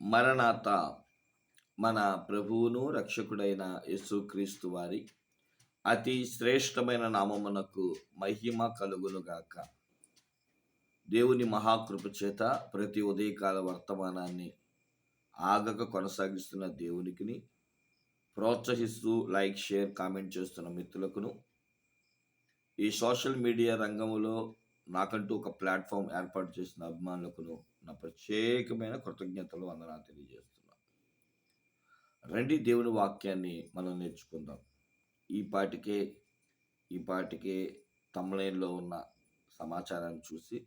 మరణాత మన ప్రభువును రక్షకుడైన యేసుక్రీస్తు వారి అతి శ్రేష్టమైన నామమునకు మహిమ కలుగునుగాక దేవుని మహాకృప చేత ప్రతి ఉదయకాల వర్తమానాన్ని ఆగక కొనసాగిస్తున్న దేవునికిని ప్రోత్సహిస్తూ లైక్ షేర్ కామెంట్ చేస్తున్న మిత్రులకును ఈ సోషల్ మీడియా రంగంలో నాకంటూ ఒక ప్లాట్ఫామ్ ఏర్పాటు చేసిన అభిమానులకును నా ప్రత్యేకమైన కృతజ్ఞతలు వందనాలు తెలియజేస్తున్నాను రండి దేవుని వాక్యాన్ని మనం నేర్చుకుందాం. ఈ పాటికే ఈ పాటికే తమిళంలో ఉన్న సమాచారాన్ని చూసి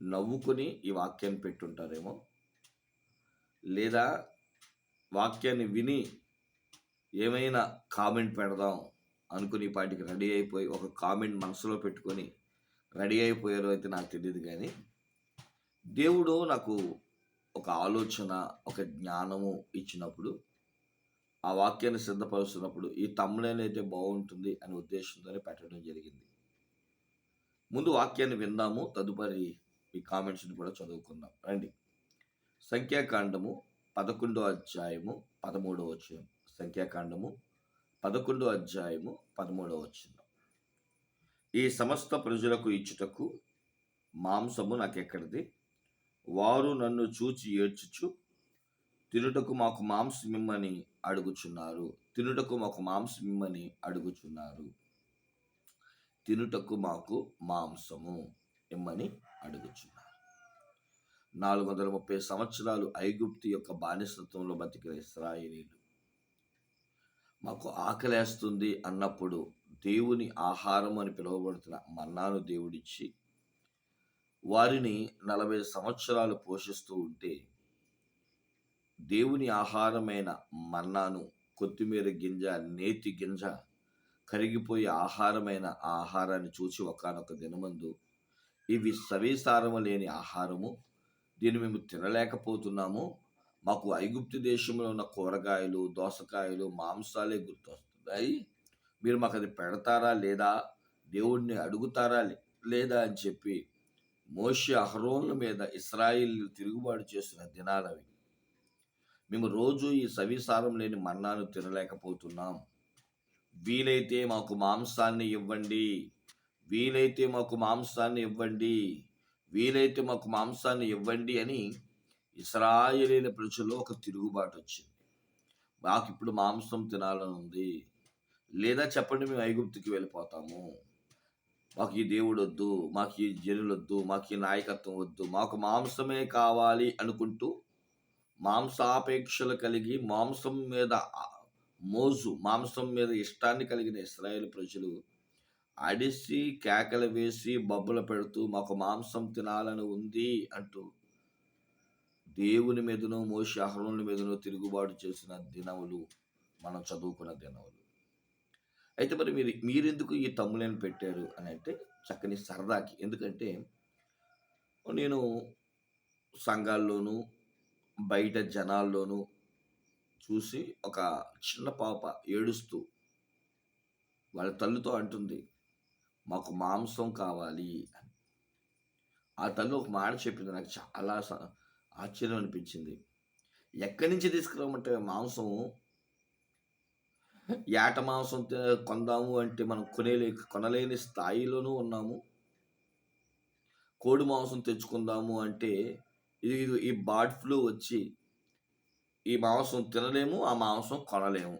నవ్వుకుని ఈ వాక్యాన్ని పెట్టుంటారేమో? లేదా వాక్యాన్ని విని ఏమైనా కామెంట్ పెడదాం అనుకుని పాటికి రెడీ అయిపోయి ఒక కామెంట్ మనసులో పెట్టుకొని రెడీ అయిపోయారో అయితే నాకు తెలియదు కానీ దేవుడు నాకు ఒక ఆలోచన ఒక జ్ఞానము ఇచ్చినప్పుడు ఆ వాక్యాన్ని సిద్ధపరుస్తున్నప్పుడు ఈ తమ్ముడైన బాగుంటుంది అనే ఉద్దేశంతోనే పెట్టడం జరిగింది. ముందు వాక్యాన్ని విందాము తదుపరి ఈ కామెంట్స్ని కూడా చదువుకుందాం. రండి. సంఖ్యాకాండము పదకొండో అధ్యాయము పదమూడవ వచ్చిన సంఖ్యాకాండము పదకొండో అధ్యాయము పదమూడవ వచ్చిన ఈ సమస్త ప్రజలకు ఇచ్చుటకు మాంసము నాకెక్కడిది? వారు నన్ను చూచి ఏడ్చుచు తినుటకు మాకు మాంసమిమ్మని అడుగుచున్నారు. తినుటకు మాకు మాంసమిమ్మని అడుగుచున్నారు. తినుటకు మాకు మాంసము ఇమ్మని అడుగుచున్నారు. నాలుగు వందల ముప్పై సంవత్సరాలు ఐగుప్తి యొక్క బానిసత్వంలో బతికిన ఇస్రాయేలీలు మాకు ఆకలేస్తుంది అన్నప్పుడు దేవుని ఆహారం అని పిలువబడుతున్న మన్నాను దేవుడిచ్చి వారిని నలభై సంవత్సరాలు పోషిస్తూ ఉంటే దేవుని ఆహారమైన మన్నాను కొత్తిమీర గింజ నేతి గింజ కరిగిపోయే ఆహారమైన ఆ ఆహారాన్ని చూసి ఒకనొక దినమందు ఇవి సవిసారము లేని ఆహారము. దీన్ని మేము తినలేకపోతున్నాము. మాకు ఐగుప్తు దేశంలో ఉన్న కూరగాయలు దోసకాయలు మాంసాలే గుర్తొస్తున్నాయి మీరు మాకు అది పెడతారా లేదా? దేవుణ్ణి అడుగుతారా లేదా అని చెప్పి మోషే అహరోన్ల మీద ఇస్రాయిల్ తిరుగుబాటు చేసిన దినాలవి మేము రోజు ఈ సవిసారం లేని మన్నాను తినలేకపోతున్నాం. వీలైతే మాకు మాంసాన్ని ఇవ్వండి. వీలైతే మాకు మాంసాన్ని ఇవ్వండి. వీలైతే మాకు మాంసాన్ని ఇవ్వండి అని ఇస్రాయలీల ప్రజల్లో ఒక తిరుగుబాటు వచ్చింది. మాకు ఇప్పుడు మాంసం తినాలని ఉంది. లేదా చెప్పండి మేము ఐగుప్తుకి వెళ్ళిపోతాము. మాకు ఈ దేవుడు వద్దు మాకు ఈ జనులు వద్దు మాకు ఈ నాయకత్వం వద్దు మాకు మాంసమే కావాలి అనుకుంటూ మాంసాపేక్షలు కలిగి మాంసం మీద మోజు మాంసం మీద ఇష్టాన్ని కలిగిన ఇస్రాయేల్ ప్రజలు అడిసి కేకలు వేసి బొబ్బలు పెడుతూ మాకు మాంసం తినాలని ఉంది అంటూ దేవుని మీదనో మోషి అహరోనుల మీదనో తిరుగుబాటు చేసిన దినములు మనం చదువుకున్న దినములు. అయితే మరి మీరు మీరెందుకు ఈ తమ్ములను పెట్టారు అని అంటే చక్కని సరదాకి. ఎందుకంటే నేను సంఘాల్లోనూ బయట జనాల్లోనూ చూసి ఒక చిన్న పాప ఏడుస్తూ వాళ్ళ తల్లితో అంటుంది మాకు మాంసం కావాలి అని. ఆ తల్లి ఒక మాట చెప్పింది నాకు చాలా ఆశ్చర్యం అనిపించింది. ఎక్కడి నుంచి తీసుకురామంటే మాంసం ఏట మాంసం కొందాము అంటే మనం కొనేలే కొనలేని స్థాయిలోనూ ఉన్నాము. కోడి మాంసం తెచ్చుకుందాము అంటే ఇది ఈ బర్డ్ ఫ్లూ వచ్చి ఈ మాంసం తినలేము ఆ మాంసం కొనలేము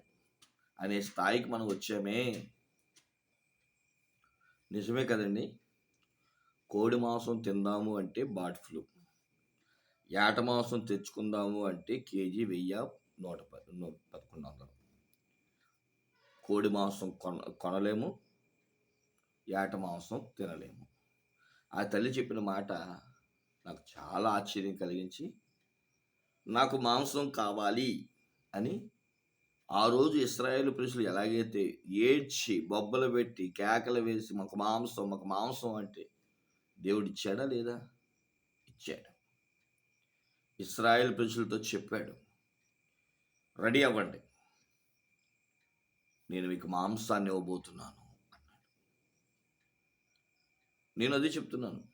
అనే స్థాయికి మనం వచ్చామే. నిజమే కదండి? కోడి మాంసం తిందాము అంటే బర్డ్ ఫ్లూ ఏట మాంసం తెచ్చుకుందాము అంటే కేజీ వెయ్యి నూట పదకొండు వందలు. కోడి మాంసం కొన కొనలేము ఏట మాంసం తినలేము. ఆ తల్లి చెప్పిన మాట నాకు చాలా ఆశ్చర్యం కలిగించి నాకు మాంసం కావాలి అని ఆ రోజు ఇస్రాయేల్ ప్రజలు ఎలాగైతే ఏడ్చి బొబ్బలు పెట్టి కేకలు వేసి మాకు మాంసం మాకు మాంసం అంటే దేవుడు ఇచ్చాడా లేదా? ఇచ్చాడు. ఇస్రాయేల్ ప్రజలతో చెప్పాడు రెడీ అవ్వండి. నేను మీకు మాంసాన్ని ఇవ్వబోతున్నాను అన్నాడు. నేను అదే చెప్తున్నాను.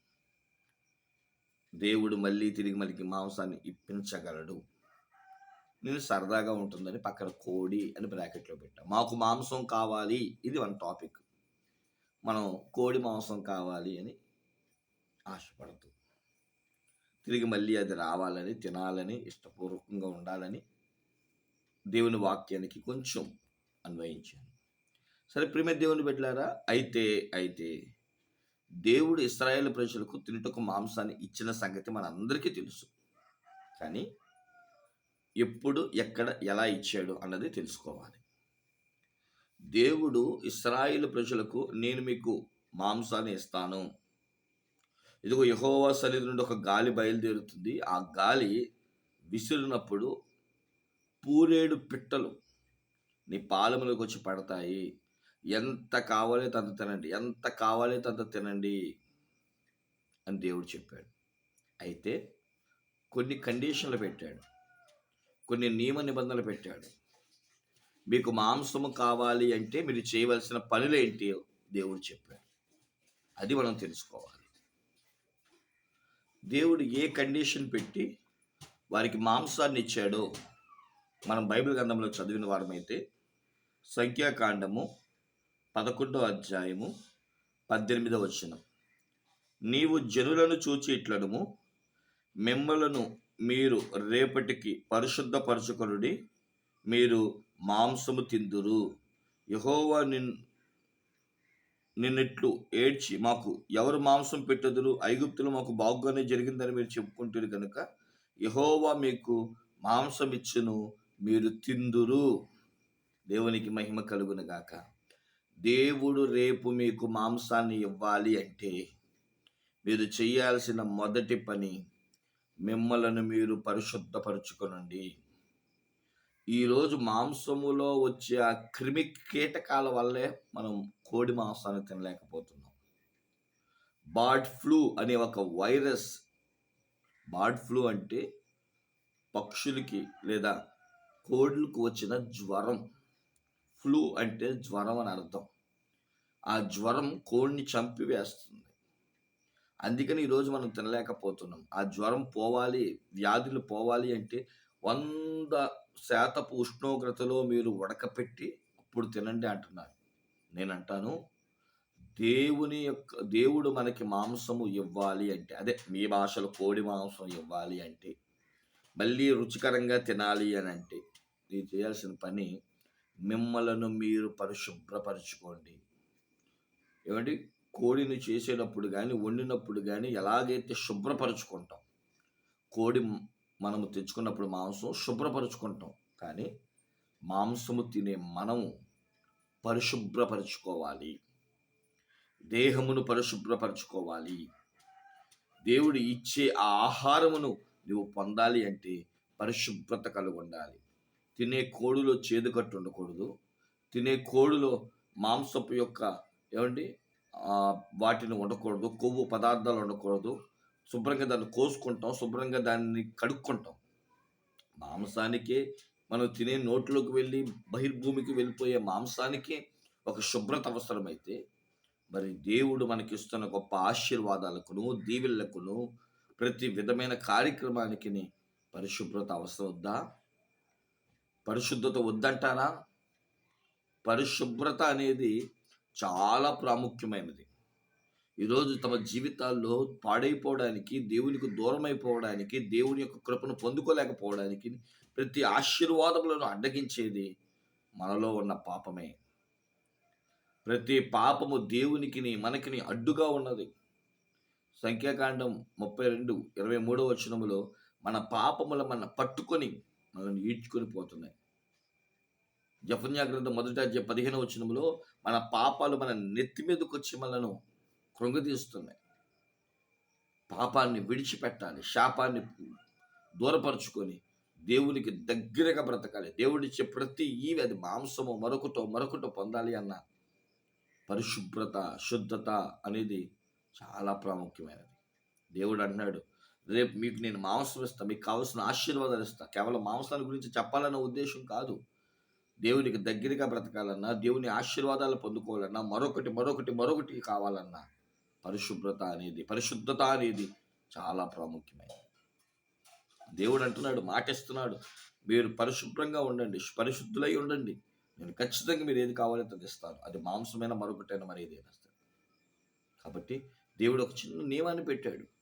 దేవుడు మళ్ళీ తిరిగి మనకి మాంసాన్ని ఇప్పించగలడు. నేను సరదాగా ఉంటుందని పక్కన కోడి అని బ్రాకెట్లో పెట్టా. మాకు మాంసం కావాలి. ఇది మన టాపిక్. మనం కోడి మాంసం కావాలి అని ఆశపడుతూ తిరిగి మళ్ళీ అది రావాలని తినాలని ఇష్టపూర్వకంగా ఉండాలని దేవుని వాక్యానికి కొంచెం అన్వయించాను. సరే ప్రేమ దేవుని పెట్టారా అయితే అయితే దేవుడు ఇస్రాయేల్ ప్రజలకు తినుటకు మాంసాన్ని ఇచ్చిన సంగతి మనందరికీ తెలుసు. కానీ ఎప్పుడు ఎక్కడ ఎలా ఇచ్చాడు అన్నది తెలుసుకోవాలి. దేవుడు ఇస్రాయిల్ ప్రజలకు నేను మీకు మాంసాన్ని ఇస్తాను. ఇదిగో యహోవా సన్నిధి నుండి ఒక గాలి బయలుదేరుతుంది. ఆ గాలి విసిరినప్పుడు పూరేడు పిట్టలు నీ పాలములకు వచ్చి పడతాయి. ఎంత కావాలో తంత తినండి. ఎంత కావాలో తంత తినండి అని దేవుడు చెప్పాడు. అయితే కొన్ని కండిషన్లు పెట్టాడు. కొన్ని నియమ నిబంధనలు పెట్టాడు. మీకు మాంసము కావాలి అంటే మీరు చేయవలసిన పనులు ఏంటి? దేవుడు చెప్పాడు. అది మనం తెలుసుకోవాలి. దేవుడు ఏ కండిషన్ పెట్టి వారికి మాంసాన్ని ఇచ్చాడో మనం బైబిల్ గ్రంథంలో చదివిన వారమైతే సంఖ్యాకాండము పదకొండో అధ్యాయము పద్దెనిమిదవ వచనం. నీవు జనులను చూచి ఇట్లడము మిమ్మలను మీరు రేపటికి పరిశుద్ధపరచుకొనుడి మీరు మాంసము తిందురు. యహోవా నిన్ నిన్నట్లు ఏడ్చి మాకు ఎవరు మాంసం పెట్టదురు? ఐగుప్తులు మాకు బాగుగానే జరిగిందని మీరు చెప్పుకుంటారు కనుక యహోవా మీకు మాంసం ఇచ్చును మీరు తిందురు. దేవునికి మహిమ కలుగునుగాక దేవుడు రేపు మీకు మాంసాన్ని ఇవ్వాలి అంటే మీరు చేయాల్సిన మొదటి పని మిమ్మలను మీరు పరిశుద్ధపరుచుకునండి. ఈరోజు మాంసములో వచ్చే ఆ క్రిమి కీటకాల వల్లే మనం కోడి మాంసాన్ని తినలేకపోతున్నాం. బార్డ్ ఫ్లూ అనే ఒక వైరస్ బార్డ్ ఫ్లూ అంటే పక్షులకి లేదా కోళ్ళకు వచ్చిన జ్వరం. ఫ్లూ అంటే జ్వరం అని అర్థం. ఆ జ్వరం కోడిని చంపివేస్తుంది. అందుకని ఈరోజు మనం తినలేకపోతున్నాం. ఆ జ్వరం పోవాలి వ్యాధులు పోవాలి అంటే వంద శాతపు ఉష్ణోగ్రతలో మీరు ఉడకపెట్టి అప్పుడు తినండి అంటున్నారు. నేను అంటాను దేవుని యొక్క దేవుడు మనకి మాంసము ఇవ్వాలి అంటే అదే మీ భాషలో కోడి మాంసం ఇవ్వాలి అంటే మళ్ళీ రుచికరంగా తినాలి అని అంటే నేను చేయాల్సిన పని మిమ్మలను మీరు పరిశుభ్రపరచుకోండి. ఏమండి? కోడిని చేసేటప్పుడు కానీ వండినప్పుడు కానీ ఎలాగైతే శుభ్రపరచుకుంటాం. కోడి మనము తెచ్చుకున్నప్పుడు మాంసం శుభ్రపరచుకుంటాం. కానీ మాంసము తినే మనము పరిశుభ్రపరచుకోవాలి. దేహమును పరిశుభ్రపరచుకోవాలి. దేవుడు ఇచ్చే ఆ ఆహారమును నువ్వు పొందాలి అంటే పరిశుభ్రత కలిగి ఉండాలి తినే కోడిలో చేదుకట్టు ఉండకూడదు. తినే కోడిలో మాంసపు యొక్క ఏమండి? వాటిని ఉండకూడదు కొవ్వు పదార్థాలు ఉండకూడదు శుభ్రంగా దాన్ని కోసుకుంటాం. శుభ్రంగా దాన్ని కడుక్కుంటాం. మాంసానికి మనం తినే నోట్లోకి వెళ్ళి బహిర్భూమికి వెళ్ళిపోయే మాంసానికి ఒక శుభ్రత అవసరమైతే మరి దేవుడు మనకిస్తున్న గొప్ప ఆశీర్వాదాలకును దీవెళ్ళకును ప్రతి విధమైన కార్యక్రమానికి పరిశుభ్రత అవసరం వద్దా? పరిశుద్ధత వద్దంటారా? పరిశుభ్రత అనేది చాలా ప్రాముఖ్యమైనది. ఈరోజు తమ జీవితాల్లో పాడైపోవడానికి దేవునికి దూరం అయిపోవడానికి దేవుని యొక్క కృపను పొందుకోలేకపోవడానికి ప్రతి ఆశీర్వాదములను అడ్డగించేది మనలో ఉన్న పాపమే. ప్రతి పాపము దేవునికి మనకిని అడ్డుగా ఉన్నది. సంఖ్యాకాండం ముప్పై రెండు ఇరవై మూడవ వచనములో మన పాపముల మన పట్టుకొని మనల్ని ఈడ్చుకొని పోతున్నాయి. జఫన్యా గ్రంథం మొదట పదిహేను వచనములో మన పాపాలు మన నెత్తి మీదకి వచ్చి మనను కృంగతీస్తున్నాయి పాపాన్ని విడిచిపెట్టాలి శాపాన్ని దూరపరుచుకొని దేవునికి దగ్గరగా బ్రతకాలి. దేవుడిచ్చే ప్రతి ఈవి అది మాంసము మరొకటో మరొకటో పొందాలి అన్న పరిశుభ్రత శుద్ధత అనేది చాలా ప్రాముఖ్యమైనది. దేవుడు అన్నాడు రేపు మీకు నేను మాంసం ఇస్తా మీకు కావాల్సిన ఆశీర్వాదాలు ఇస్తా. కేవలం మాంసాల గురించి చెప్పాలన్న ఉద్దేశం కాదు. దేవునికి దగ్గరగా బ్రతకాలన్నా దేవుని ఆశీర్వాదాలు పొందుకోవాలన్నా మరొకటి మరొకటి మరొకటి కావాలన్నా పరిశుభ్రత అనేది పరిశుద్ధత అనేది చాలా ప్రాముఖ్యమైనది. దేవుడు అంటున్నాడు మాటిస్తున్నాడు మీరు పరిశుభ్రంగా ఉండండి పరిశుద్ధులై ఉండండి. నేను ఖచ్చితంగా మీరు ఏది కావాలో అది ఇస్తాను. అది మాంసమైన మరొకటైనా మరి ఏదైనా కాబట్టి దేవుడు ఒక చిన్న నియమాన్ని పెట్టాడు.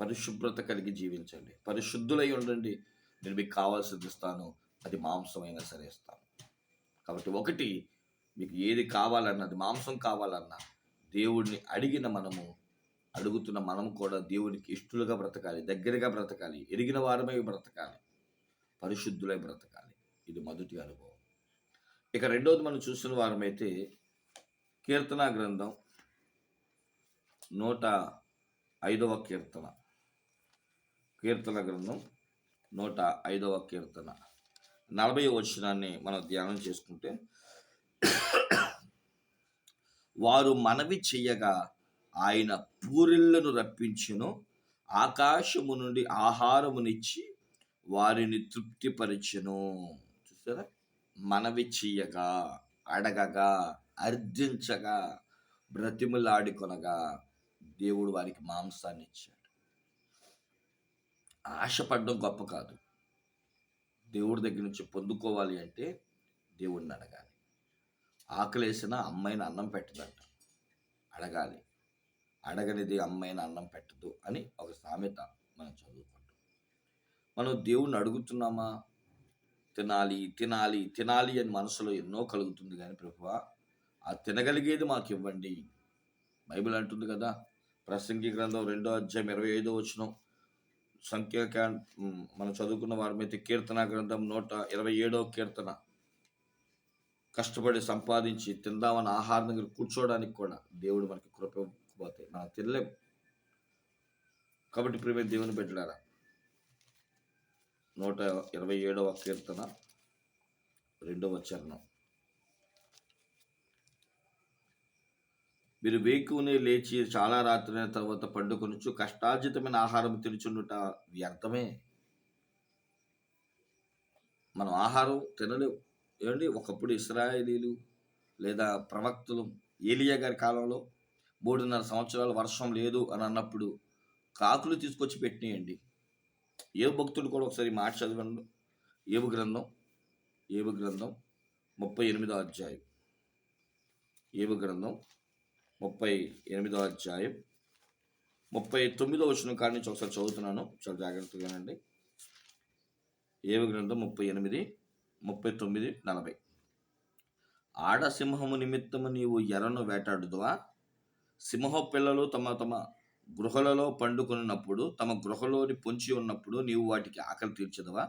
పరిశుభ్రత కలిగి జీవించండి. పరిశుద్ధులై ఉండండి. నేను మీకు కావాల్సింది ఇస్తాను. అది మాంసమైనా సరే ఇస్తాను. కాబట్టి ఒకటి మీకు ఏది కావాలన్నా అది మాంసం కావాలన్నా దేవుడిని అడిగిన మనము అడుగుతున్న మనం కూడా దేవునికి ఇష్టలుగా బ్రతకాలి దగ్గరగా బ్రతకాలి ఎరిగిన వారమై బ్రతకాలి పరిశుద్ధులై బ్రతకాలి. ఇది మొదటి అనుభవం. ఇక రెండవది మనం చూసిన వారమైతే కీర్తన గ్రంథం నూట ఐదవ కీర్తన. కీర్తన గ్రంథం నూట ఐదవ కీర్తన. నలభై వచనాన్ని మనం ధ్యానం చేసుకుంటే వారు మనవి చెయ్యగా ఆయన పూరిళ్ళను రప్పించును ఆకాశము నుండి ఆహారమునిచ్చి వారిని తృప్తిపరిచెను. చూసారా? మనవి చెయ్యగా అడగగా అర్జించగా బ్రతిములాడుకొనగా దేవుడు వారికి మాంసాన్ని ఇచ్చాడు ఆశపడడం గొప్ప కాదు. దేవుడి దగ్గర నుంచి పొందుకోవాలి అంటే దేవుడిని అడగాలి. ఆకలేసిన అమ్మాయిని అన్నం పెట్టదంట. అడగాలి. అడగనిది అమ్మాయిని అన్నం పెట్టదు అని ఒక సామెత మనం చదువుకుంటాం. మనం దేవుణ్ణి అడుగుతున్నామా? తినాలి తినాలి తినాలి అని మనసులో ఎన్నో కలుగుతుంది కానీ ప్రభువ ఆ తినగలిగేది మాకు ఇవ్వండి. బైబిల్ అంటుంది కదా ప్రసంగి గ్రంథం రెండో అధ్యాయం ఇరవై ఐదో వచ్చినాం సంఖ్య మనం చదువుకున్న వారి మీద కీర్తన గ్రంథం నూట ఇరవై ఏడో కీర్తన. కష్టపడి సంపాదించి తిందామని ఆహారం దగ్గర కూర్చోవడానికి కూడా దేవుడు మనకి కృపకపోతే మనం తినలేం. కాబట్టి ప్రేమ దేవుని బిడ్డలారా నూట ఇరవై ఏడవ కీర్తన రెండవ చరణం. మీరు వేకునే లేచి చాలా రాత్రి తర్వాత పండుకొనుచు కష్టార్జితమైన ఆహారం తినుచుండుట వ్యర్థమే. మనం ఆహారం తినలేవు ఏమండి? ఒకప్పుడు ఇస్రాయేలీలు లేదా ప్రవక్తలు ఏలియా గారి కాలంలో మూడున్నర సంవత్సరాలు వర్షం లేదు అని అన్నప్పుడు కాకులు తీసుకొచ్చి పెట్టినాయండి. ఏ భక్తుడు కూడా ఒకసారి మాట చదవండి. ఏబు గ్రంథం ఏబు గ్రంథం ముప్పై ఎనిమిదో అధ్యాయం. ఏబు గ్రంథం ముప్పై ఎనిమిదో అధ్యాయం. ముప్పై తొమ్మిదో వచ్చిన కాడి నుంచి ఒకసారి చదువుతున్నాను. చాలా జాగ్రత్తగానండి ఏవి గ్రంథం ముప్పై ఎనిమిది ముప్పై తొమ్మిది నలభై. ఆడసింహము నిమిత్తము నీవు ఎర్రను వేటాడుదువా? సింహ పిల్లలు తమ తమ గృహలలో పండుకున్నప్పుడు తమ గృహలోని పొంచి ఉన్నప్పుడు నీవు వాటికి ఆకలి తీర్చదవా?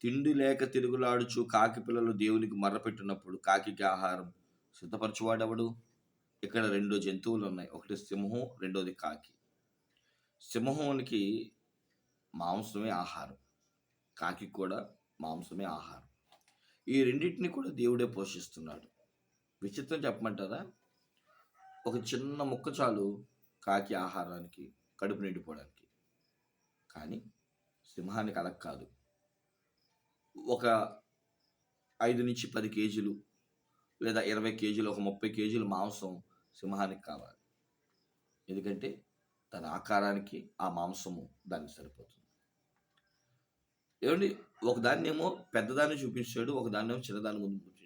తిండి లేక తిరుగులాడుచు కాకి పిల్లలు దేవునికి మర్రపెట్టినప్పుడు కాకికి ఆహారం సిద్ధపరచువాడెవడు? ఇక్కడ రెండు జంతువులు ఉన్నాయి ఒకటి సింహం రెండోది కాకి. సింహానికి మాంసమే ఆహారం. కాకి కూడా మాంసమే ఆహారం. ఈ రెండింటిని కూడా దేవుడే పోషిస్తున్నాడు. విచిత్రం చెప్పమంటారా? ఒక చిన్న ముక్క చాలు కాకి ఆహారానికి కడుపు నిండిపోవడానికి. కానీ సింహానికి అలా కాదు. ఒక ఐదు నుంచి పది కేజీలు లేదా ఇరవై కేజీలు ఒక ముప్పై కేజీలు మాంసం సింహానికి కావాలి. ఎందుకంటే తన ఆకారానికి ఆ మాంసము దానికి సరిపోతుంది. ఏమండి? ఒకదాన్ని ఏమో పెద్దదాన్ని చూపించాడు ఒకదాన్ని ఏమో చిన్నదాన్ని ముందు చూపించాడు.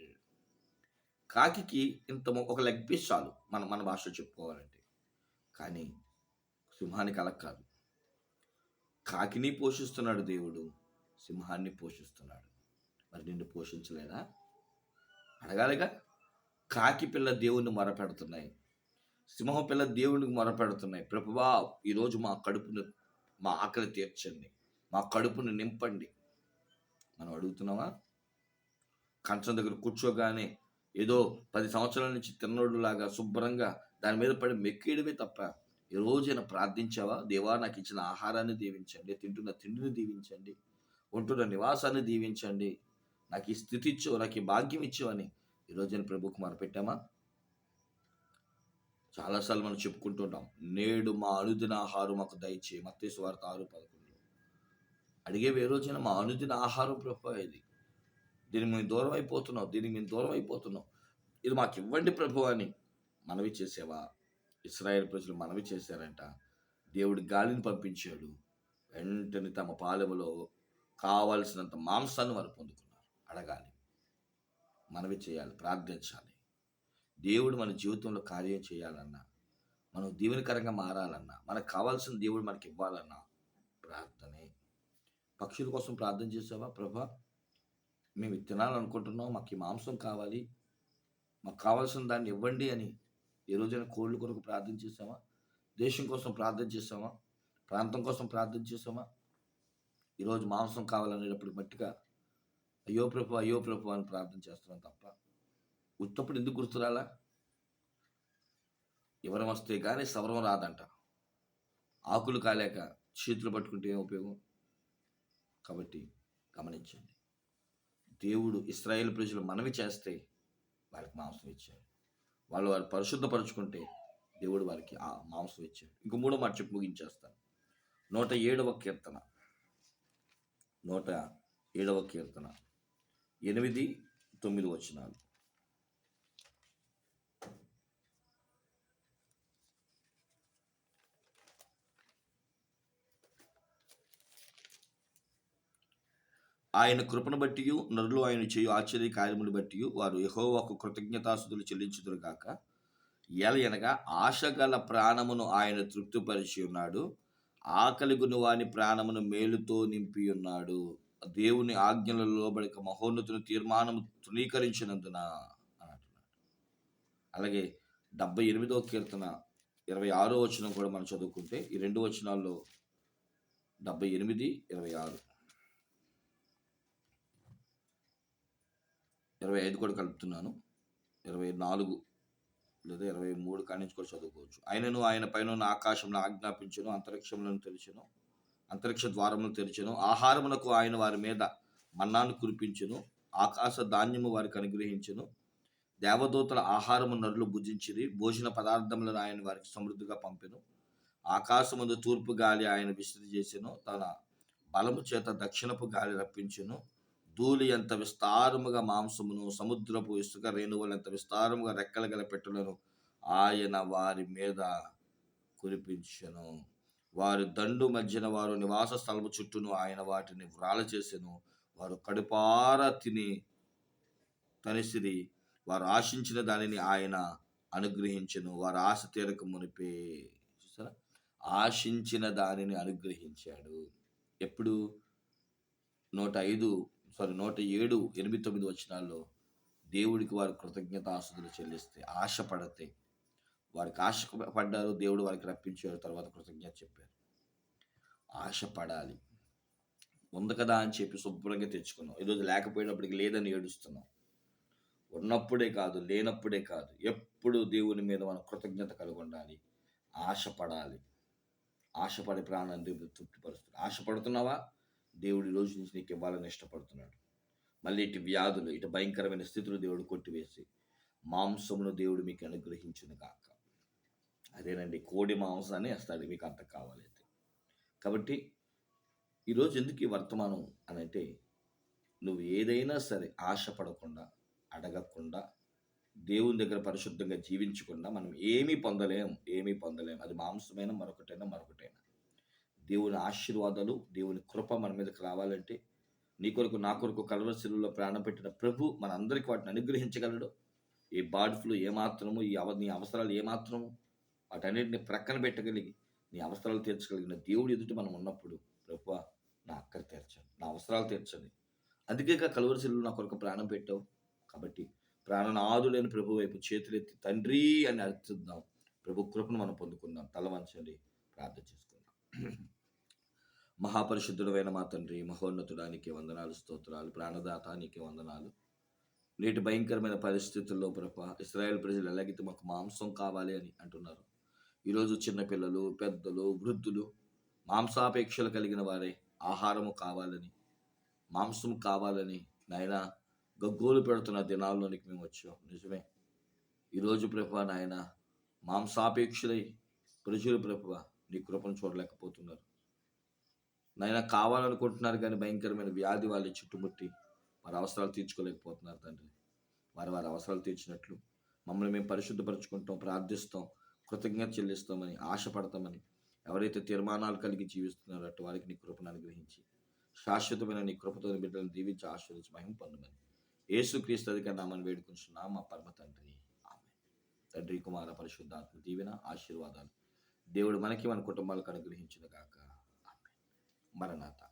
కాకి ఇంత ఒక లెగ్ పీస్ చాలు మన మన భాషలో చెప్పుకోవాలంటే. కానీ సింహానికి అలా కాదు. కాకిని పోషిస్తున్నాడు దేవుడు సింహాన్ని పోషిస్తున్నాడు. మరి నిన్ను పోషించలేదా? అడగాలిగా? కాకి పిల్ల దేవుణ్ణి మొరపెడుతున్నాయి. సింహం పిల్ల దేవునికి మొరపెడుతున్నాయి. ప్రభువా ఈరోజు మా కడుపును మా ఆకలి తీర్చండి. మా కడుపును నింపండి. మనం అడుగుతున్నావా? కంచం దగ్గర కూర్చోగానే ఏదో పది సంవత్సరాల నుంచి తిన్నోడులాగా శుభ్రంగా దాని మీద పడి మెక్కేయడమే తప్ప ఈ రోజైనా ప్రార్థించావా? దేవా నాకు ఇచ్చిన ఆహారాన్ని దీవించండి తింటున్న తిండిని దీవించండి ఉంటున్న నివాసాన్ని దీవించండి. నాకు ఈ స్థితి ఇచ్చు నాకు ఈ భాగ్యం ఇచ్చు అని ఈరోజైనా ప్రభుకు మనం పెట్టామా చాలాసార్లు మనం చెప్పుకుంటుంటాం నేడు మా అనుదిన ఆహారం మాకు దయచే మత్తేసు వార్త ఆరు పదకొండు. అడిగే ఏ రోజైనా మా అనుదిన ఆహారం ప్రభు ఇది. దీనికి మేము దూరం అయిపోతున్నాం దీనికి మేము దూరం అయిపోతున్నాం. ఇది మాకు ఇవ్వండి ప్రభు అని మనవి చేసేవా? ఇస్రాయేల్ ప్రజలు మనవి చేశారంట. దేవుడు గాలిని పంపించాడు. వెంటనే తమ పాలెములో కావలసినంత మాంసాన్ని వారు పొందుకున్నారు. అడగాలి. మనవి చేయాలి. ప్రార్థించాలి. దేవుడు మన జీవితంలో కార్యం చేయాలన్నా మనం దీవెనకరంగా మారాలన్నా మనకు కావాల్సిన దేవుడు మనకి ఇవ్వాలన్నా ప్రార్థనే. పక్షుల కోసం ప్రార్థన చేసావా ప్రభా? మేము తినాలనుకుంటున్నాం మాకు ఈ మాంసం కావాలి మాకు కావాల్సిన దాన్ని ఇవ్వండి అని ఏ రోజైనా కోళ్ళ కొరకు ప్రార్థన చేసామా దేశం కోసం ప్రార్థన చేసామా ప్రాంతం కోసం ప్రార్థన చేసామా ఈరోజు మాంసం కావాలనేటప్పుడు మట్టిగా అయ్యో ప్రభు అయ్యో ప్రభు అని ప్రార్థన చేస్తున్నాం తప్ప ఉత్తప్పుడు ఎందుకు గుర్తురాలా? ఎవరం వస్తే కానీ సవరం రాదంట. ఆకులు కాలేక చేతులు పట్టుకుంటే ఏం ఉపయోగం? కాబట్టి గమనించండి. దేవుడు ఇస్రాయేల్ ప్రజలు మనవి చేస్తే వారికి మాంసం ఇచ్చాడు. వాళ్ళు వారు పరిశుద్ధపరచుకుంటే దేవుడు వారికి ఆ మాంసం ఇచ్చాడు. ఇంక మూడో మాట చెప్పి ముగించేస్తాను. నూట ఏడవ కీర్తన. నూట ఏడవ కీర్తన. ఎనిమిది తొమ్మిది వచనాలు. ఆయన కృపను బట్టి నరులు ఆయన చేయు ఆశ్చర్య కార్యములు బట్టి వారు ఎహోవా ఒక కృతజ్ఞతాసులు చెల్లించుదురు కాక ఎలయనగా ఆశగల ప్రాణమును ఆయన తృప్తిపరిచి ఉన్నాడు. ఆకలిగుని వాని ప్రాణమును మేలుతో నింపి ఉన్నాడు. దేవుని ఆజ్ఞలలో లోబడిక మహోన్నతుని తీర్మానం తృణీకరించినందున అంటున్నాడు అలాగే డెబ్బై ఎనిమిదో కీర్తన ఇరవై ఆరో వచనం కూడా మనం చదువుకుంటే ఈ రెండు వచనాల్లో డెబ్బై ఎనిమిది ఇరవై ఆరు. ఇరవై ఐదు కూడా కలుపుతున్నాను. ఇరవై నాలుగు లేదా ఇరవై మూడు కాడి నుంచి కూడా చదువుకోవచ్చు. ఆయనను ఆయన పైన ఉన్న ఆకాశంలో ఆజ్ఞాపించను అంతరిక్షంలో తెరిచెను అంతరిక్ష ద్వారమును తెరిచను ఆహారములకు ఆయన వారి మీద మన్నాను కురిపించను ఆకాశ ధాన్యము వారికి అనుగ్రహించను దేవదూతల ఆహారము నరులు భుజించిరి భోజన పదార్థములను ఆయన వారికి సమృద్ధిగా పంపెను ఆకాశముందు తూర్పు గాలి ఆయన విస్తృతి చేసెను తన బలము చేత దక్షిణపు గాలి రప్పించెను ధూళి ఎంత విస్తారముగా మాంసమును సముద్రపు ఇసుక రేణువులు ఎంత విస్తారముగా రెక్కలు గల పెట్టులను ఆయన వారి మీద కురిపించను. వారి దండు మధ్యన వారు నివాస స్థలము చుట్టూను ఆయన వాటిని వ్రాల చేసెను. వారు కడుపార తిని తనిసిరి వారు ఆశించిన దానిని ఆయన అనుగ్రహించను. వారు ఆశ తీరక మునిపే చూసారా? ఆశించిన దానిని అనుగ్రహించాడు. ఎప్పుడు? నూట ఐదు సారీ నూట ఏడు ఎనిమిది తొమ్మిది వచ్చినాల్లో దేవుడికి వారు కృతజ్ఞతాస్తుతులు చెల్లిస్తే ఆశపడితే వారికి ఆశ పడ్డారు దేవుడు వారికి రప్పించారు తర్వాత కృతజ్ఞత చెప్పారు. ఆశపడాలి. ఉంది కదా అని చెప్పి శుభ్రంగా తెచ్చుకున్నాం. ఈరోజు లేకపోయినప్పటికి లేదని ఏడుస్తున్నాం. ఉన్నప్పుడే కాదు లేనప్పుడే కాదు ఎప్పుడు దేవుని మీద మనం కృతజ్ఞత కలిగి ఉండాలి. ఆశపడాలి. ఆశపడే ప్రాణాన్ని తృప్తిపరుస్తుంది ఆశపడుతున్నావా? దేవుడు ఈ రోజు నుంచి నీకు ఇవ్వాలని ఇష్టపడుతున్నాడు. మళ్ళీ ఇటు వ్యాధులు ఇటు భయంకరమైన స్థితులు దేవుడు కొట్టివేసి మాంసమును దేవుడు మీకు అనుగ్రహించును కాక అదేనండి కోడి మాంసాన్ని వేస్తాడు మీకు అంత కావాలైతే కాబట్టి ఈరోజు ఎందుకు ఈ వర్తమానం అని అంటే నువ్వు ఏదైనా సరే ఆశపడకుండా అడగకుండా దేవుని దగ్గర పరిశుద్ధంగా జీవించకుండా మనం ఏమీ పొందలేం ఏమీ పొందలేం. అది మాంసమైన మరొకటైనా మరొకటైనా. దేవుని ఆశీర్వాదాలు దేవుని కృప మన మీదకి రావాలంటే నీ కొరకు నా కొరకు కలవరశిలో ప్రాణం పెట్టిన ప్రభు మన అందరికి వాటిని అనుగ్రహించగలడు. ఈ బాడ్ ఫ్లూ ఏమాత్రము ఈ అవ నీ అవసరాలు ఏమాత్రము వాటన్నిటిని ప్రక్కన పెట్టగలిగి నీ అవసరాలు తీర్చగలిగిన దేవుడు ఎదుటి మనం ఉన్నప్పుడు ప్రభు నా అక్కర తీర్చండి నా అవసరాలు తీర్చండి. అందుకే కలవరశిలో నా కొరకు ప్రాణం పెట్టావు కాబట్టి ప్రాణనాథుడైన ప్రభు వైపు చేతులెత్తి తండ్రి అని అర్థిద్దాం ప్రభు కృపను మనం పొందుకుందాం. తల వంచండి ప్రార్థన చేసుకుందాం. మహాపరిశుద్ధుడైన మా తండ్రి మహోన్నతుడానికి వందనాలు స్తోత్రాలు ప్రాణదాత నీకే వందనాలు. నేటి భయంకరమైన పరిస్థితుల్లో ప్రభ ఇస్రాయేల్ ప్రజలు ఎలాగైతే మాకు మాంసం కావాలి అని అంటున్నారు. ఈరోజు చిన్నపిల్లలు పెద్దలు వృద్ధులు మాంసాపేక్షలు కలిగిన వారే ఆహారము కావాలని మాంసం కావాలని నాయన గగ్గోలు పెడుతున్న దినాల్లోనికి మేము వచ్చాం. నిజమే. ఈరోజు ప్రభ నాయన మాంసాపేక్షలై ప్రజలు ప్రభ నీ కృపను చూడలేకపోతున్నారు. నాయన కావాలనుకుంటున్నారు కానీ భయంకరమైన వ్యాధి వాళ్ళని చుట్టుముట్టి వారి అవసరాలు తీర్చుకోలేకపోతున్నారు తండ్రి. వారి వారి అవసరాలు తీర్చినట్లు మమ్మల్ని మేము పరిశుద్ధపరచుకుంటాం ప్రార్థిస్తాం కృతజ్ఞత చెల్లిస్తామని ఆశపడతామని ఎవరైతే తీర్మానాలు కలిగి జీవిస్తున్నారో అటు వారికి నీ కృపను అనుగ్రహించి శాశ్వతమైన నీ కృపతో బిడ్డలను దీవించి ఆశీర్వదించి మహిమ పొందమని యేసుక్రీస్తు అధిక నామని వేడుకుంటున్నా మా పరమ తండ్రి ఆమె తండ్రి కుమార పరిశుద్ధాత్మ దీవెన ఆశీర్వాదాలు దేవుడు మనకి మన కుటుంబాలకు అనుగ్రహించిన గాక. మరణాత